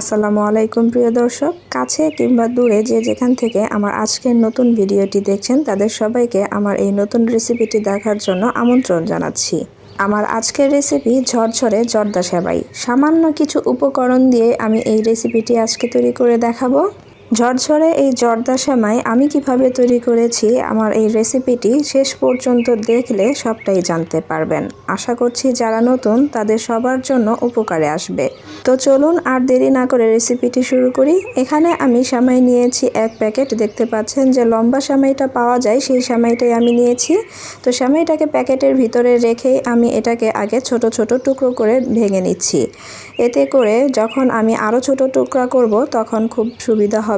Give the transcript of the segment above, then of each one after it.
আসসালামু আলাইকুম, প্রিয় দর্শক। কাছে কিংবা দূরে যে যেখান থেকে আমার আজকের নতুন ভিডিওটি দেখছেন, তাদের সবাইকে আমার এই নতুন রেসিপিটি দেখার জন্য আমন্ত্রণ জানাচ্ছি। আমার আজকের রেসিপি ঝরঝরে জর্দা সেবাই। সামান্য কিছু উপকরণ দিয়ে আমি এই রেসিপিটি আজকে তৈরি করে দেখাবো। ঝরঝরে এই জর্দা সেমাই আমি কীভাবে তৈরি করেছি, আমার এই রেসিপিটি শেষ পর্যন্ত দেখলে সবটাই জানতে পারবেন। আশা করছি যারা নতুন, তাদের সবার জন্য উপকারে আসবে। তো চলুন আর দেরি না করে রেসিপিটি শুরু করি। এখানে আমি সামাই নিয়েছি এক প্যাকেট। দেখতে পাচ্ছেন যে লম্বা সামাইটা পাওয়া যায়, সেই সামাইটাই আমি নিয়েছি। তো সামাইটাকে প্যাকেটের ভিতরে রেখেই আমি এটাকে আগে ছোট ছোট টুকরো করে ভেঙে নিচ্ছি। এতে করে যখন আমি আরও ছোট টুকরা করব, তখন খুব সুবিধা হবে।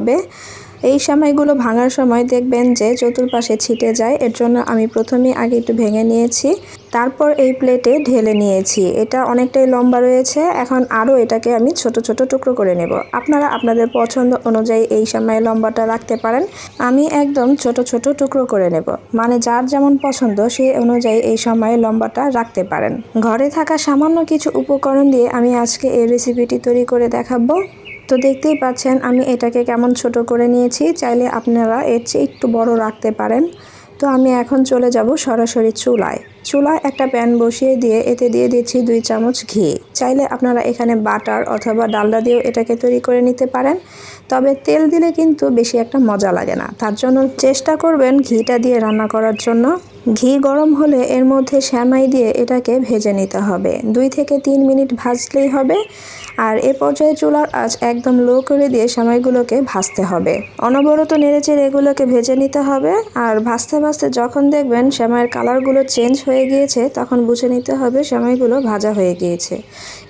এই সময়গুলো ভাঙার সময় দেখবেন যে চতুর্পাশে ছিটে যায়। এর জন্য আমি প্রথমে আগে একটু ভেঙে নিয়েছি, তারপর এই প্লেটে ঢেলে নিয়েছি। এটা অনেকটাই লম্বা রয়েছে। এখন আরও এটাকে আমি ছোট ছোট টুকরো করে নেব। আপনারা আপনাদের পছন্দ অনুযায়ী এই সময় লম্বাটা রাখতে পারেন। আমি একদম ছোট ছোট টুকরো করে নেব। মানে যার যেমন পছন্দ সেই অনুযায়ী এই সময় লম্বাটা রাখতে পারেন। ঘরে থাকা সামান্য কিছু উপকরণ দিয়ে আমি আজকে এই রেসিপিটি তৈরি করে দেখাবো। তো দেখতেই পাচ্ছেন আমি এটাকে কেমন ছোট করে নিয়েছি। চাইলে আপনারা এর চেয়ে একটু বড় রাখতে পারেন। তো আমি এখন চলে যাব সরাসরি চুলায়। চুলায় একটা প্যান বসিয়ে দিয়ে এতে দিয়ে দিচ্ছি দুই চামচ ঘি। চাইলে আপনারা এখানে বাটার অথবা ডালডা দিয়েও এটাকে তৈরি করে নিতে পারেন। তবে তেল দিলে কিন্তু বেশি একটা মজা লাগে না। তার জন্য চেষ্টা করবেন ঘিটা দিয়ে রান্না করার জন্য। ঘি গরম হলে এর মধ্যে শ্যামাই দিয়ে এটাকে ভেজে নিতে হবে। দুই থেকে তিন মিনিট ভাজলেই হবে। আর এ পর্যায়ে চুলার আঁচ একদম লো করে দিয়ে শ্যামাইগুলোকে ভাজতে হবে। অনবরত নেড়েচেড়ে এগুলোকে ভেজে নিতে হবে। আর ভাজতে ভাজতে যখন দেখবেন শ্যামাইয়ের কালারগুলো চেঞ্জ হয়ে গিয়েছে, তখন বুঝে নিতে হবে শ্যামাইগুলো ভাজা হয়ে গিয়েছে।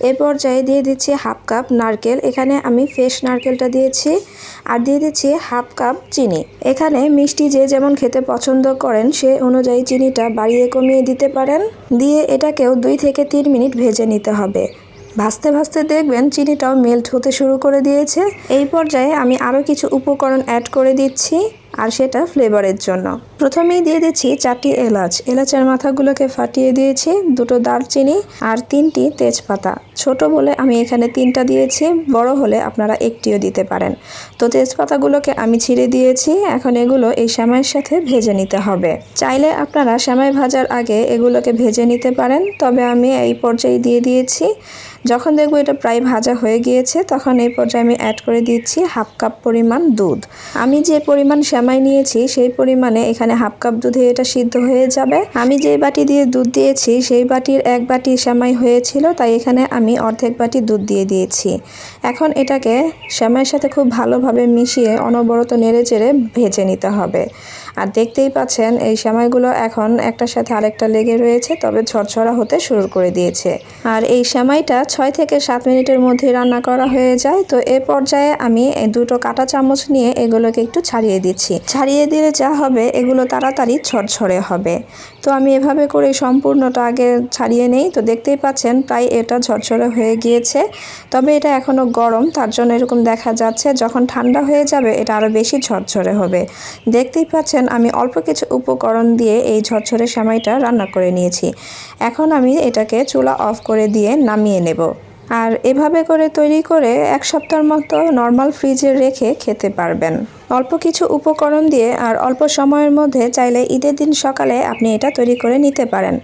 এ পর্যায়ে দিয়ে দিচ্ছি হাফ কাপ নারকেল। এখানে আমি ফ্রেশ নারকেলটা দিয়েছি। আর দিয়ে দিচ্ছি হাফ কাপ চিনি। এখানে মিষ্টি যে যেমন খেতে পছন্দ করেন, সে অনুযায়ী চিনিটা বাড়িয়ে কমিয়ে দিতে পারেন। দিয়ে এটাকেও দুই থেকে তিন মিনিট ভেজে নিতে হবে। ভাজতে ভাজতে দেখবেন চিনিটাও মেল্ট হতে শুরু করে দিয়েছে। এই পর্যায়ে আমি আরও কিছু উপকরণ অ্যাড করে দিচ্ছি। আর সেটা ফ্লেভারের জন্য। প্রথমেই দিয়ে দিচ্ছি চারটি এলাচ। এলাচের মাথাগুলোকে ফাটিয়ে দিয়েছি, দুটো দারচিনি আর তিনটি তেজপাতা। ছোট বলে আমি এখানে তিনটা দিয়েছি, বড় হলে আপনারা একটিও দিতে পারেন। তো তেজপাতাগুলোকে আমি ছিঁড়ে দিয়েছি, এখন এগুলো এই শ্যামাইয়ের সাথে ভেজে নিতে হবে। চাইলে আপনারা শ্যামাই ভাজার আগে এগুলোকে ভেজে নিতে পারেন, তবে আমি এই পর্যায়ে দিয়ে দিয়েছি যখন দেখব এটা প্রায় ভাজা হয়ে গিয়েছে, তখন এই পর্যায়ে আমি অ্যাড করে দিচ্ছি হাফ কাপ পরিমাণ দুধ। আমি যে পরিমাণ শ্যামাই নিয়েছি, সেই পরিমাণে এখানে হাফ কাপ দুধে এটা সিদ্ধ হয়ে যাবে। আমি যে বাটি দিয়ে দুধ দিয়েছি, সেই বাটির এক বাটি শ্যামাই হয়েছিল, তাই এখানে আমি অর্ধেক বাটি দুধ দিয়ে দিয়েছি। এখন এটাকে শ্যামাইয়ের সাথে খুব ভালোভাবে মিশিয়ে অনবরত নেড়ে চেড়ে ভেজে নিতে হবে। আর দেখতেই পাচ্ছেন, এই সেমাইগুলো এখন একটার সাথে আরেকটা লেগে রয়েছে, তবে ঝরঝরা হতে শুরু করে দিয়েছে। আর এই সেমাইটা ছয় থেকে সাত মিনিটের মধ্যে রান্না করা হয়ে যায়, তো এ পর্যায়ে আমি দুটো কাটা চামচ নিয়ে এগুলোকে একটু ছাড়িয়ে দিচ্ছি। ছাড়িয়ে দিলে যা হবে, এগুলো তাড়াতাড়ি ঝরঝরে হবে। তো আমি এভাবে করে সম্পূর্ণটা আগে ছাড়িয়ে নেই, তো দেখতেই পাচ্ছেন প্রায় এটা ঝরঝরে হয়ে গিয়েছে। তবে এটা এখনও গরম, তার জন্য এরকম দেখা যাচ্ছে, যখন ঠান্ডা হয়ে যাবে, এটা আরও বেশি ঝরঝরে হবে। দেখতেই পাচ্ছেন আমি অল্প কিছু উপকরণ দিয়ে এই ঝরঝরে সেমাইটা রান্না করে নিয়েছি। এখন আমি এটাকে চুলা অফ করে দিয়ে নামিয়ে নেব। আর এভাবে করে তৈরি করে এক সপ্তাহের মতো নর্মাল ফ্রিজে রেখে খেতে পারবেন। অল্প কিছু উপকরণ দিয়ে আর অল্প সময়ের মধ্যে চাইলে ঈদের দিন সকালে আপনি এটা তৈরি করে নিতে পারেন।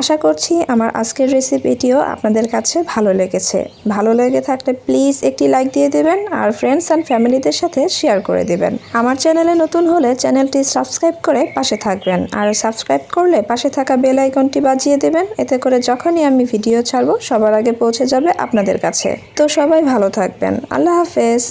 আশা করছি আমার আজকের রেসিপিটিও আপনাদের কাছে ভালো লেগেছে। ভালো লেগে থাকলে প্লিজ একটি লাইক দিয়ে দেবেন আর ফ্রেন্ডস অ্যান্ড ফ্যামিলিদের সাথে শেয়ার করে দেবেন। আমার চ্যানেলে নতুন হলে চ্যানেলটি সাবস্ক্রাইব করে পাশে থাকবেন আর সাবস্ক্রাইব করলে পাশে থাকা বেল আইকনটি বাজিয়ে দেবেন। এতে করে যখনই আমি ভিডিও ছাড়বো সবার আগে পৌঁছে যাবে আপনাদের কাছে। তো সবাই ভালো থাকবেন। আল্লাহ হাফেজ।